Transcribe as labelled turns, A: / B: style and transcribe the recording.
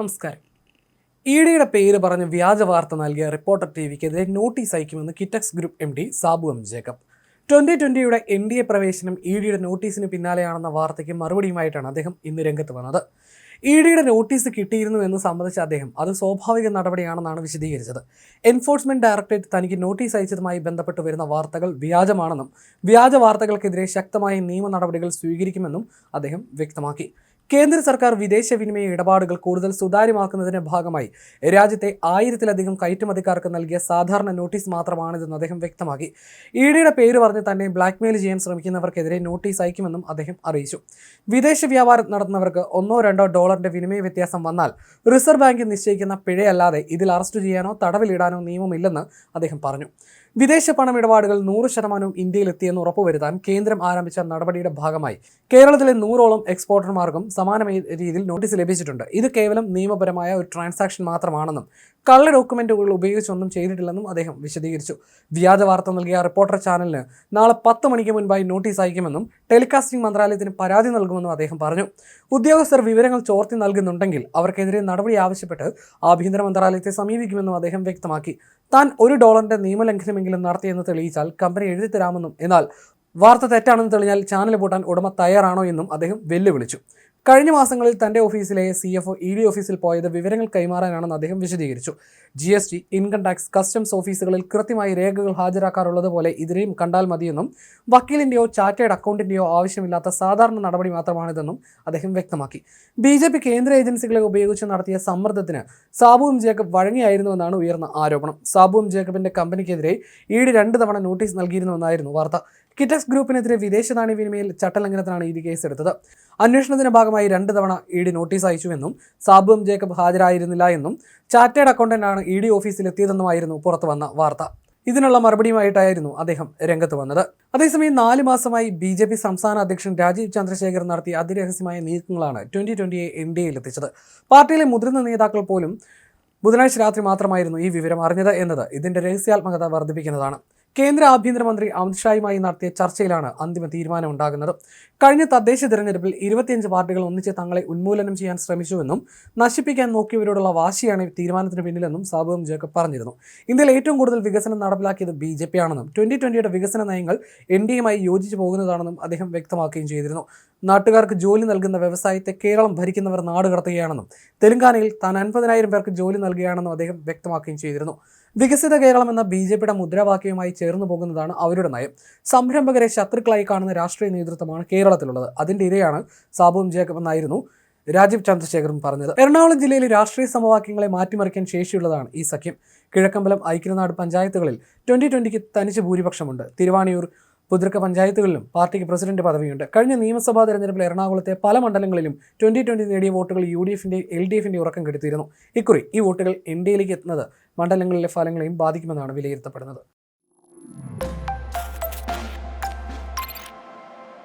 A: നമസ്കാരം. ഇ പേര് പറഞ്ഞ് വ്യാജ വാർത്ത നൽകിയ റിപ്പോർട്ടർ ടി വിക്കെതിരെ notice അയക്കുമെന്ന് Kitex group M D Sabu M Jacob. Twenty ട്വന്റിയുടെ N D A പ്രവേശനം ഇ ഡിയുടെ നോട്ടീസിന് പിന്നാലെയാണെന്ന വാർത്തയ്ക്ക് മറുപടിയുമായിട്ടാണ് അദ്ദേഹം ഇന്ന് രംഗത്ത് വന്നത്. ഇ ഡിയുടെ നോട്ടീസ് കിട്ടിയിരുന്നു എന്ന് സംബന്ധിച്ച അദ്ദേഹം അത് സ്വാഭാവിക നടപടിയാണെന്നാണ് വിശദീകരിച്ചത്. എൻഫോഴ്സ്മെന്റ് ഡയറക്ടറേറ്റ് തനിക്ക് നോട്ടീസ് അയച്ചതുമായി ബന്ധപ്പെട്ട് വരുന്ന വാർത്തകൾ വ്യാജമാണെന്നും വ്യാജ വാർത്തകൾക്കെതിരെ ശക്തമായ നിയമ നടപടികൾ സ്വീകരിക്കുമെന്നും അദ്ദേഹം വ്യക്തമാക്കി. കേന്ദ്ര സർക്കാർ വിദേശ വിനിമയ ഇടപാടുകൾ കൂടുതൽ സുതാര്യമാക്കുന്നതിന്റെ ഭാഗമായി രാജ്യത്തെ ആയിരത്തിലധികം കയറ്റുമതിക്കാർക്ക് നൽകിയ സാധാരണ നോട്ടീസ് മാത്രമാണിതെന്ന് അദ്ദേഹം വ്യക്തമാക്കി. ഇ ഡിയുടെ പേര് പറഞ്ഞ് തന്നെ ബ്ലാക്ക്മെയിൽ ചെയ്യാൻ ശ്രമിക്കുന്നവർക്കെതിരെ നോട്ടീസ് അയക്കുമെന്നും അദ്ദേഹം അറിയിച്ചു. വിദേശ വ്യാപാരം നടത്തുന്നവർക്ക് ഒന്നോ രണ്ടോ ഡോളറിന്റെ വിനിമയ വ്യത്യാസം വന്നാൽ റിസർവ് ബാങ്ക് നിശ്ചയിക്കുന്ന പിഴയല്ലാതെ ഇതിൽ അറസ്റ്റ് ചെയ്യാനോ തടവിലിടാനോ നിയമമില്ലെന്ന് അദ്ദേഹം പറഞ്ഞു. വിദേശ പണമിടപാടുകൾ നൂറ് ശതമാനവും ഇന്ത്യയിലെത്തിയെന്ന് ഉറപ്പുവരുത്താൻ കേന്ദ്രം ആരംഭിച്ച നടപടിയുടെ ഭാഗമായി. കേരളത്തിലെ നൂറോളം എക്സ്പോർട്ടർമാർക്കും സമാന രീതിയിൽ നോട്ടീസ് ലഭിച്ചിട്ടുണ്ട്. ഇത് കേവലം നിയമപരമായ ഒരു ട്രാൻസാക്ഷൻ മാത്രമാണെന്നും കള്ള ഡോക്യുമെന്റുകൾ ഉപയോഗിച്ചൊന്നും ചെയ്തിട്ടില്ലെന്നും അദ്ദേഹം വിശദീകരിച്ചു. വ്യാജ വാർത്ത നൽകിയ റിപ്പോർട്ടർ ചാനലിന് നാളെ പത്ത് മണിക്ക് മുൻപായി നോട്ടീസ് അയക്കുമെന്നും ടെലികാസ്റ്റിംഗ് മന്ത്രാലയത്തിന് പരാതി നൽകുമെന്നും അദ്ദേഹം പറഞ്ഞു. ഉദ്യോഗസ്ഥർ വിവരങ്ങൾ ചോർത്തി നൽകുന്നുണ്ടെങ്കിൽ അവർക്കെതിരെ നടപടി ആവശ്യപ്പെട്ട് ആഭ്യന്തര മന്ത്രാലയത്തെ സമീപിക്കുമെന്നും അദ്ദേഹം വ്യക്തമാക്കി. താൻ ഒരു ഡോളറിന്റെ നിയമലംഘനമെങ്കിലും നടത്തിയെന്ന് തെളിയിച്ചാൽ കമ്പനി എഴുതി തരാമെന്നും എന്നാൽ വാർത്ത തെറ്റാണെന്ന് തെളിഞ്ഞാൽ ചാനൽ പൂട്ടാൻ ഉടമ തയ്യാറാണോ എന്നും അദ്ദേഹം വെല്ലുവിളിച്ചു. കഴിഞ്ഞ മാസങ്ങളിൽ തന്റെ ഓഫീസിലെ C F O E D ഓഫീസിൽ പോയത് വിവരങ്ങൾ കൈമാറാനാണെന്ന് അദ്ദേഹം വിശദീകരിച്ചു. G S T income tax customs ഓഫീസുകളിൽ കൃത്യമായി രേഖകൾ ഹാജരാക്കാറുള്ളത് പോലെ ഇതിനെയും കണ്ടാൽ മതിയെന്നും വക്കീലിന്റെയോ ചാർട്ടേഡ് അക്കൗണ്ടിന്റെയോ ആവശ്യമില്ലാത്ത സാധാരണ നടപടി മാത്രമാണിതെന്നും അദ്ദേഹം വ്യക്തമാക്കി. ബി ജെ പി കേന്ദ്ര ഏജൻസികളെ ഉപയോഗിച്ച് നടത്തിയ സമ്മർദ്ദത്തിന് സാബുവും ജേക്കബ് വഴങ്ങിയായിരുന്നുവെന്നാണ് ഉയർന്ന ആരോപണം. സാബുവും ജേക്കബിന്റെ കമ്പനിക്കെതിരെ ഇ ഡി രണ്ട് തവണ നോട്ടീസ് നൽകിയിരുന്നുവെന്നായിരുന്നു വാർത്ത. കിറ്റക്സ് ഗ്രൂപ്പിനെതിരെ വിദേശ നാണ്യ വിനിമയ ചട്ടലംഘനത്തിനാണ് ഇ ഡി കേസെടുത്തത്. അന്വേഷണത്തിന്റെ ഭാഗമായി രണ്ട് തവണ ഇ ഡി നോട്ടീസ് അയച്ചുവെന്നും സാബുവും ജേക്കബ് ഹാജരായിരുന്നില്ല എന്നും ചാർട്ടേഡ് അക്കൗണ്ടന്റാണ് ഇ ഡി പുറത്തു വന്ന വാർത്ത. ഇതിനുള്ള മറുപടിയുമായിട്ടായിരുന്നു അദ്ദേഹം രംഗത്ത് വന്നത്. അതേസമയം നാല് മാസമായി ബി ജെ പി സംസ്ഥാന അധ്യക്ഷൻ രാജീവ് ചന്ദ്രശേഖർ നടത്തിയ അതിരഹസ്യമായ നീക്കങ്ങളാണ് ട്വന്റി ട്വന്റിയെ എൻ ഡി എത്തിച്ചത് പാർട്ടിയിലെ മുതിർന്ന നേതാക്കൾ പോലും ബുധനാഴ്ച രാത്രി മാത്രമായിരുന്നു ഈ വിവരം അറിഞ്ഞത് എന്നത് ഇതിന്റെ രഹസ്യാത്മകത വർദ്ധിപ്പിക്കുന്നതാണ്. കേന്ദ്ര ആഭ്യന്തരമന്ത്രി അമിത്ഷായുമായി നടത്തിയ ചർച്ചയിലാണ് അന്തിമ തീരുമാനമുണ്ടാകുന്നത്. കഴിഞ്ഞ തദ്ദേശ തിരഞ്ഞെടുപ്പിൽ ഇരുപത്തിയഞ്ച് പാർട്ടികൾ ഒന്നിച്ച് തങ്ങളെ ഉന്മൂലനം ചെയ്യാൻ ശ്രമിച്ചുവെന്നും നശിപ്പിക്കാൻ നോക്കിയവരോടുള്ള വാശിയാണ് തീരുമാനത്തിന് പിന്നിലെന്നും സാബുവും ജേക്കബ് പറഞ്ഞിരുന്നു. ഇന്ത്യയിൽ ഏറ്റവും കൂടുതൽ വികസനം നടപ്പിലാക്കിയത് ബി ജെ പി ആണെന്നും ട്വന്റി ട്വന്റിയുടെ വികസന നയങ്ങൾ എൻ ഡി എമായി യോജിച്ചു പോകുന്നതാണെന്നും അദ്ദേഹം വ്യക്തമാക്കുകയും ചെയ്തിരുന്നു. നാട്ടുകാർക്ക് ജോലി നൽകുന്ന വ്യവസായത്തെ കേരളം ഭരിക്കുന്നവർ നാടുകടത്തുകയാണെന്നും തെലങ്കാനയിൽ താൻ അൻപതിനായിരം പേർക്ക് ജോലി നൽകുകയാണെന്നും അദ്ദേഹം വ്യക്തമാക്കുകയും ചെയ്തിരുന്നു. വികസിത കേരളം എന്ന ബി ജെ പിയുടെ മുദ്രാവാക്യവുമായി ചേർന്നു പോകുന്നതാണ് അവരുടെ നയം. സംരംഭകരെ ശത്രുക്കളായി കാണുന്ന രാഷ്ട്രീയ നേതൃത്വമാണ് കേരളത്തിലുള്ളത്. അതിന്റെ ഇരയാണ് സാബുവും ജേക്കബ് എന്നായിരുന്നു രാജീവ് ചന്ദ്രശേഖറും പറഞ്ഞത്. എറണാകുളം ജില്ലയിലെ രാഷ്ട്രീയ സമവാക്യങ്ങളെ മാറ്റിമറിക്കാൻ ശേഷിയുള്ളതാണ് ഈ സഖ്യം. കിഴക്കമ്പലം ഐക്യനാട് പഞ്ചായത്തുകളിൽ ട്വന്റി ട്വന്റിക്ക് തനിച്ച് ഭൂരിപക്ഷമുണ്ട്. തിരുവാണിയൂർ പുതിർക്ക പഞ്ചായത്തുകളിലും പാർട്ടിക്ക് പ്രസിഡന്റ് പദവിയുണ്ട്. കഴിഞ്ഞ നിയമസഭാ തെരഞ്ഞെടുപ്പിൽ എറണാകുളത്തെ പല മണ്ഡലങ്ങളിലും ട്വന്റി ട്വന്റി നേടിയ വോട്ടുകൾ യു ഡി എഫിന്റെ എൽ ഡി എഫിന്റെ ഉറക്കം കെടുത്തിയിരുന്നു. ഇക്കുറി ഈ വോട്ടുകൾ എൻ ഡി എയിലേക്ക് എത്തുന്നത് മണ്ഡലങ്ങളിലെ ഫലങ്ങളെയും ബാധിക്കുമെന്നാണ് വിലയിരുത്തപ്പെടുന്നത്.